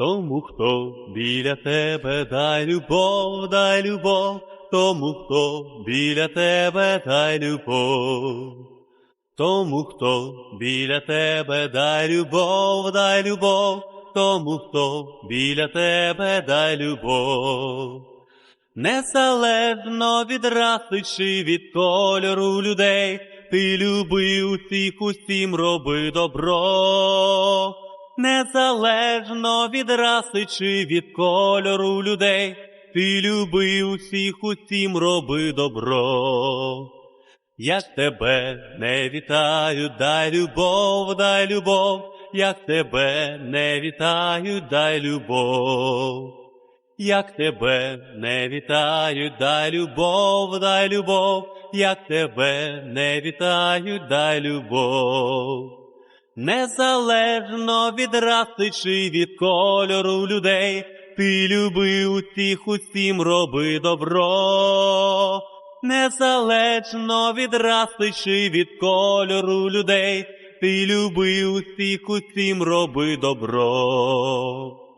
Тому, хто біля тебе дай любов, дай любов, тому, хто біля тебе дай любов. Тому, хто біля тебе дай любов, дай любов, тому, хто біля тебе дай любов. Незалежно від раси чи від кольору людей, ти люби усіх усім роби добро. Незалежно від раси чи від кольору людей, ти люби усіх усім роби добро. Як тебе не вітаю, дай любов, дай любов, як тебе не вітаю, дай любов. Як тебе не вітаю, дай любов, дай любов, як тебе не вітаю, дай любов. Незалежно від раси чи від кольору людей, ти люби усіх усім роби добро. Незалежно від раси чи від кольору людей, ти люби усіх усім роби добро.